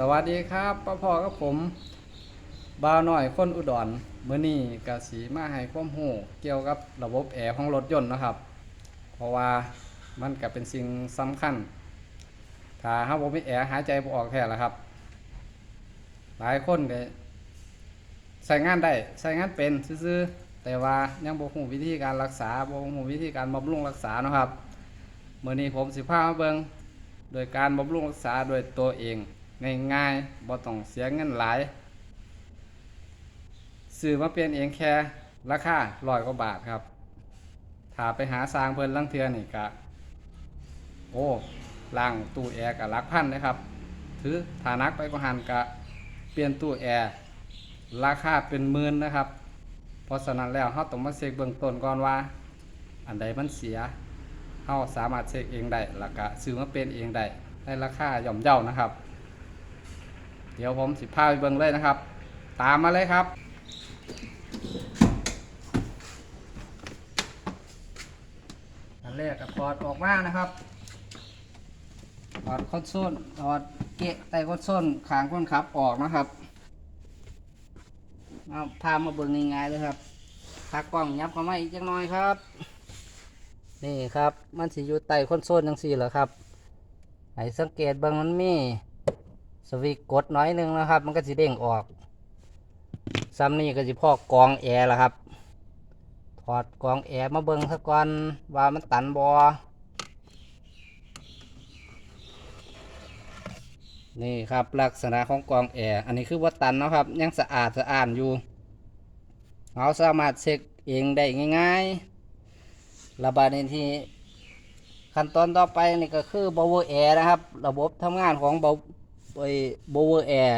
สวัสดีครับป้าพ่อกับผมบ่าวหน่อยคนอุดรเมื้อนี้กสีมาให้ความรู้เกี่ยวกับระบบแอร์ของรถยนต์นะครับ เพราะว่ามันก็เป็นสิ่งสำคัญ ถ้าเฮาบ่มีแอร์หายใจบ่ออกแท้ละครับ หลายคนก็ใช้งานได้ใช้งานเป็นซื่อๆแต่ว่ายังบ่ฮู้วิธีการรักษาบ่ฮู้วิธีการบำรุงรักษานะครับเมื้อนี้ผมสิพามาเบิ่งโดยการบำรุงรักษาโดยตัวเอง ง่ายๆบ่ต้องเสียเงินหลายซื้อมาเปลี่ยนเองแค่ราคาร้อยกว่าบาทครับ ถ้าไปหาสร้างเพิ่นลังเทือนี่กะ โอ้ล่างตู้แอร์กับลักพันนะครับ ถือฐานักไปก็หันกะ เปลี่ยนตู้แอร์ราคาเป็นหมื่นนะครับ เพราะฉะนั้นแล้วเราต้องมาเช็คเบื้องต้นก่อนว่า อันใดมันเสียเราสามารถเช็คเองได้แล้วก็ซื้อมาเป็นเองได้ในราคาย่อมเยานะครับ เดี๋ยวผมสิพาไปเบิ่งเลยนะครับ ตามมาเลยครับ อันแรกก็ถอดออกมานะครับถอดคอนโซลถอดเกะไตคอนโซลขางคนขับออกนะครับเอาพามาเบิ่งง่ายๆเลยครับพักกล้องยับเข้ามาอีกจังน้อยครับ นี่ครับ มันสิอยู่ใต้คอนโซลจังสี่เหรอครับ ให้สังเกตบิ่งมันมี สวิตช์กดน้อยนึงนะครับ มันก็สิเด้งออก ซ้ำนี่ก็สิพอกกองแอร์ละครับ ถอดกองแอร์มาเบิ่งซะก่อนว่ามันตันบอนี่ครับลักษณะของกองแอร์อันนี้คือว่าตันนะครับ ยังสะอาดสะอาดอยู่เราสามารถเช็คเองได้ง่ายๆ ระบาดในที่ขั้นตอนต่อไปนี่ก็คือ Power Air นะครับ ระบบทำงานของ Power Air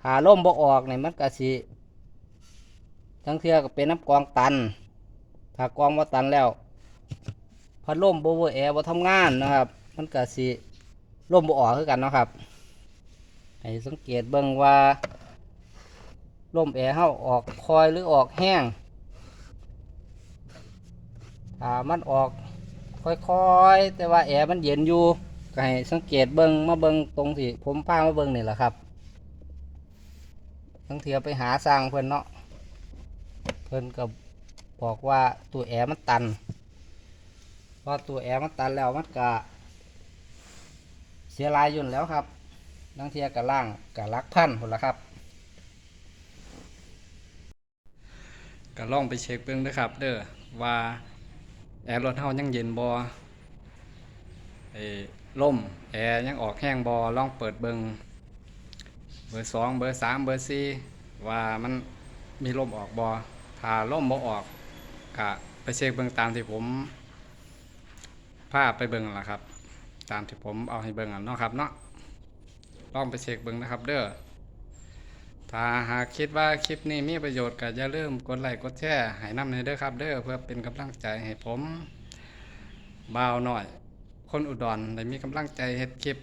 ถ้าล่มบ่ออกเนี่ยมันก็สิทั้งเทือก็เป็นน้ำกองตัน ถ้ากองว่าตันแล้วพัดลมโบเวอร์แอร์บ่ทำงานนะครับ มันก็สิล่มบ่ออกคือกันเนาะครับให้สังเกตเบิ่งว่าลมแอร์เฮาออกคอยหรือออกแห้งถ้ามันออกค่อยๆ แต่ว่าแอร์มันเย็นอยู่ ก็ให้สังเกตเบิ่งมาเบิ่งตรงที่ผมพามาเบิ่งนี่แหละครับทั้งเทียไปหาสร้างเพื่อนเนาะเพิ่อนก็บอกว่าตัวแอมันตันพอตัวแอมันตันแล้วมันก็เสียรายยุ่นแล้วครับทั้งเทียกับล่างกับลักพันหมดละครับก็ลองไปเช็คเบิ่งด้วยครับ เด้อว่าแอร์รถเฮายังเย็นบ่ไอ้ ล่มแอร์ยังออกแห้งบ่ลองเปิดเบิงเบอร์สองเบอร์สามเบอร์สี่ว่ามันมีลมออกบ่ถ้าลมบ่ออกก็ไปเช็คเบิงตามที่ผมพาไปเบิงล่ะครับ ตามที่ผมเอาให้เบิงอะเนาะครับเนาะลองไปเช็คเบิงนะครับ เด้อถ้าหากคิดว่าคลิปนี้มีประโยชน์ก็อย่าลืมกดไลค์กดแชร์ให้นำในเด้อครับ เด้อเพื่อเป็นกำลังใจให้ผมบ่าวหน่อย คนอุดรได้มีกำลังใจเฮ็ดคลิป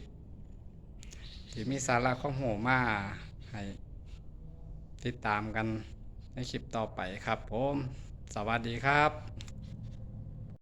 ที่มีสาระข้องโหมาให้ติดตามกันในคลิปต่อไปครับผม สวัสดีครับ